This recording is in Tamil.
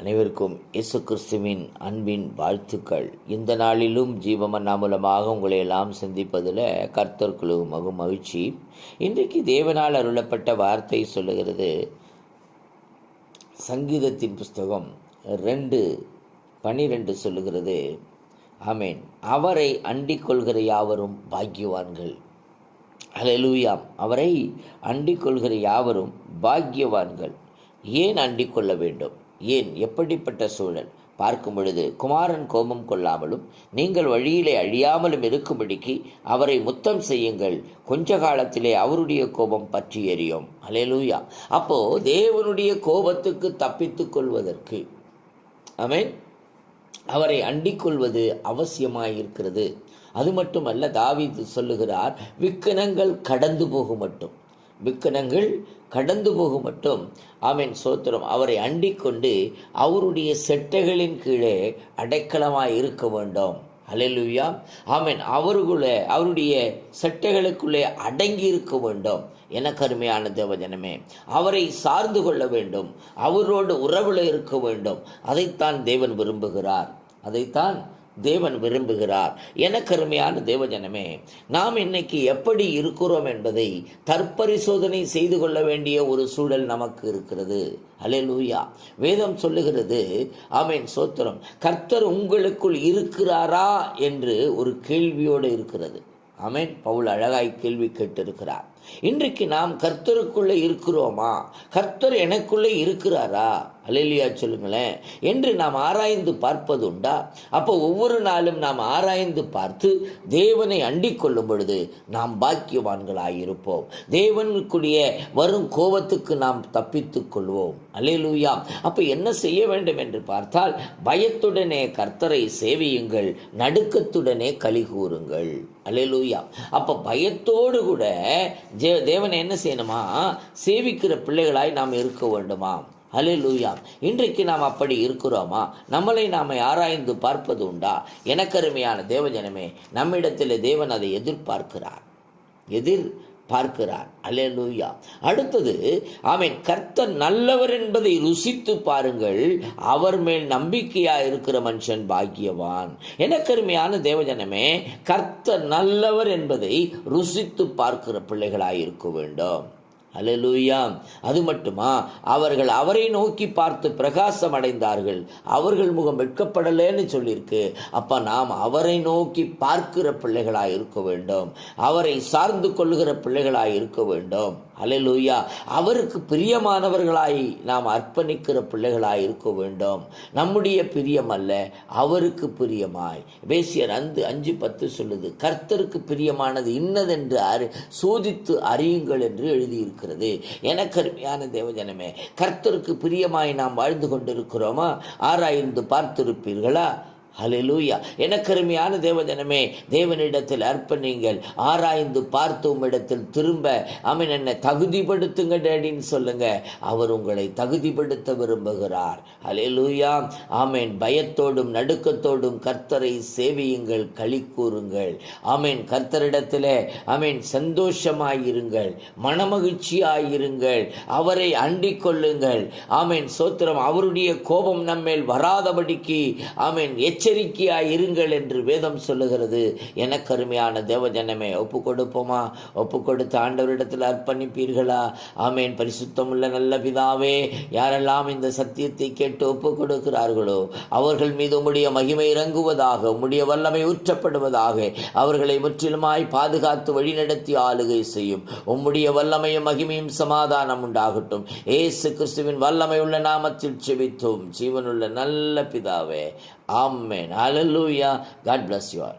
அனைவருக்கும் இயேசு கிறிஸ்துவின் அன்பின் வாழ்த்துக்கள். இந்த நாளிலும் ஜீவமன்னா மூலமாக உங்களை எல்லாம் சந்திப்பதில் கர்த்தர்களும் மகு மகிழ்ச்சி இன்றைக்கு தேவனால் அருளப்பட்ட வார்த்தை சொல்லுகிறது. சங்கீதத்தின் புஸ்தகம் ரெண்டு பனிரெண்டு சொல்லுகிறது. ஆமேன். அவரை அண்டிக் கொள்கிற யாவரும் பாக்கியவான்கள். அலலூயாம் அவரை அண்டிக் கொள்கிற யாவரும் பாக்கியவான்கள். ஏன் அண்டிக் கொள்ள வேண்டும்? ஏன் எப்படிப்பட்ட சூழல்? பார்க்கும் பொழுது குமாரன் கோபம் கொள்ளாமலும் நீங்கள் வழியிலே அழியாமலும் இருக்கும்படிக்கு அவரை முத்தம் செய்யுங்கள். கொஞ்ச காலத்திலே அவருடைய கோபம் பற்றி எரியும். அலையலூயா அப்போ தேவனுடைய கோபத்துக்கு தப்பித்துக் கொள்வதற்கு. அவரை அண்டிக் கொள்வது அவசியமாயிருக்கிறது. அது மட்டுமல்ல தாவீது சொல்லுகிறார் விக்கனங்கள் கடந்து போகும் மட்டும் விக்கனங்கள் கடந்து போகும் மட்டும் ஆமென் சோத்திரம். அவரை அண்டிக்கொண்டு அவருடைய செட்டைகளின் கீழே அடைக்கலமாய் இருக்க வேண்டும். அலையலுயா ஆமென். அவருக்குள்ளே அவருடைய செட்டைகளுக்குள்ளே அடங்கி இருக்க வேண்டும். எனக்கு அருமையான தேவஜனமே. அவரை சார்ந்து கொள்ள வேண்டும். அவரோடு உறவில் இருக்க வேண்டும். அதைத்தான் தேவன் விரும்புகிறார். அதைத்தான் தேவன் விரும்புகிறார். எனக்கு அருமையான தேவஜனமே நாம் இன்னைக்கு எப்படி இருக்கிறோம் என்பதை தற்பரிசோதனை செய்து கொள்ள வேண்டிய ஒரு சூழல் நமக்கு இருக்கிறது. அலையலூயா வேதம் சொல்லுகிறது ஆமேன் சோத்திரம் கர்த்தர் உங்களுக்குள் இருக்கிறாரா? என்று ஒரு கேள்வியோடு இருக்கிறது. ஆமேன். பவுல் அழகாய் கேள்வி கேட்டிருக்கிறார். இன்றைக்கு நாம் கர்த்தருக்குள்ளே இருக்கிறோமா? கர்த்தர் எனக்குள்ளே இருக்கிறாரா? அலையிலியா சொல்லுங்களேன். என்று நாம் ஆராய்ந்து பார்ப்பது உண்டா அப்போ ஒவ்வொரு நாளும் நாம் ஆராய்ந்து பார்த்து தேவனை அண்டிக் கொள்ளும் பொழுது நாம் பாக்கியவான்களாயிருப்போம். தேவனுக்குரிய வரும் கோபத்துக்கு நாம் தப்பித்துக் கொள்வோம். அலையலூயா அப்போ என்ன செய்ய வேண்டும் என்று பார்த்தால் பயத்துடனே கர்த்தரை சேவியுங்கள் நடுக்கத்துடனே கலி கூறுங்கள். அலையலூயா அப்போ பயத்தோடு கூட ஜே தேவனை என்ன செய்யணுமா? சேவிக்கிற பிள்ளைகளாய் நாம் இருக்க வேண்டுமா? அலையலூயா இன்றைக்கு நாம் அப்படி இருக்கிறோமா? நம்மளை நாம் ஆராய்ந்து பார்ப்பது உண்டா? எனக்கருமையான தேவஜனமே நம்மிடத்தில் தேவன் அதை எதிர்பார்க்கிறார். எதிர் பார்க்கிறார். அலேலூயா அடுத்தது ஆமீன் கர்த்தர் நல்லவர் என்பதை ருசித்து பாருங்கள் அவர் மேல் நம்பிக்கையா இருக்கிற மனுஷன் பாக்கியவான். என கருமையான தேவஜனமே கர்த்தர் நல்லவர் என்பதை ருசித்து பார்க்கிற பிள்ளைகளாக இருக்க வேண்டும். அலலூயாம் அது மட்டுமா? அவர்கள் அவரை நோக்கி பார்த்து பிரகாசம் அடைந்தார்கள். அவர்கள் முகம் வெட்கப்படலேன்னு சொல்லியிருக்கு. அப்போ நாம் அவரை நோக்கி பார்க்கிற பிள்ளைகளாக இருக்க வேண்டும். அவரை சார்ந்து கொள்ளுகிற பிள்ளைகளாய் இருக்க வேண்டும். அலலூயா அவருக்கு பிரியமானவர்களாய் நாம் அர்ப்பணிக்கிற பிள்ளைகளாய் இருக்க வேண்டும். நம்முடைய பிரியம் அல்ல அவருக்கு பிரியமாய். வேசியர் அந்து அஞ்சு பத்து சொல்லுது கர்த்தருக்கு பிரியமானது இன்னதென்று அறி சோதித்து அறியுங்கள் என்று எழுதியிருக்கிறது எனக்கு அருமையான தேவஜனமே கர்த்தருக்கு பிரியமாய் நாம் வாழ்ந்து கொண்டிருக்கிறோமா? ஆராய்ந்து பார்த்திருப்பீர்களா? ஹலெலூயா எனக்கருமையான தேவஜனமே தேவனிடத்தில் அர்ப்பணிங்கள். ஆராய்ந்து பார்த்து உம்மிடத்தில் திரும்ப அவன் என்னை தகுதிப்படுத்துங்க டேடின்னு சொல்லுங்க. அவர் உங்களை தகுதிப்படுத்த விரும்புகிறார். ஹலெலூயா ஆமேன். பயத்தோடும் நடுக்கத்தோடும் கர்த்தரை சேவியுங்கள் களி கூறுங்கள். ஆமேன். கர்த்தரிடத்தில் ஆமேன் சந்தோஷமாயிருங்கள் மனமகிழ்ச்சியாயிருங்கள் அவரை அண்டிக் கொள்ளுங்கள். ஆமேன். சோத்திரம் அவருடைய கோபம் நம்மேல் வராதபடிக்கு ஆமேன் எச்சரிக்கையாய் இருங்கள் என்று வேதம் சொல்லுகிறது. என கருமையான தேவஜனமே ஒப்பு கொடுப்போமா ஒப்பு கொடுத்து ஆண்டவரிடத்தில் அர்ப்பணிப்பீர்களா? ஆமேன். பரிசுத்தமுள்ள நல்ல பிதாவே யாரெல்லாம் இந்த சத்தியத்தை கேட்டு ஒப்பு கொடுக்கிறார்களோ அவர்கள் மீது உம்முடைய மகிமை இறங்குவதாக உம்முடைய வல்லமை ஊற்றப்படுவதாக அவர்களை முற்றிலுமாய் பாதுகாத்து வழிநடத்தி ஆளுகை செய்யும் உம்முடைய வல்லமையும் மகிமையும் சமாதானம் உண்டாகட்டும். ஏசு கிறிஸ்துவின் வல்லமை உள்ள நாமத்தில் செபித்தோம். ஜீவனுள்ள நல்ல பிதாவே ஆமென் ஹalleluya god bless you all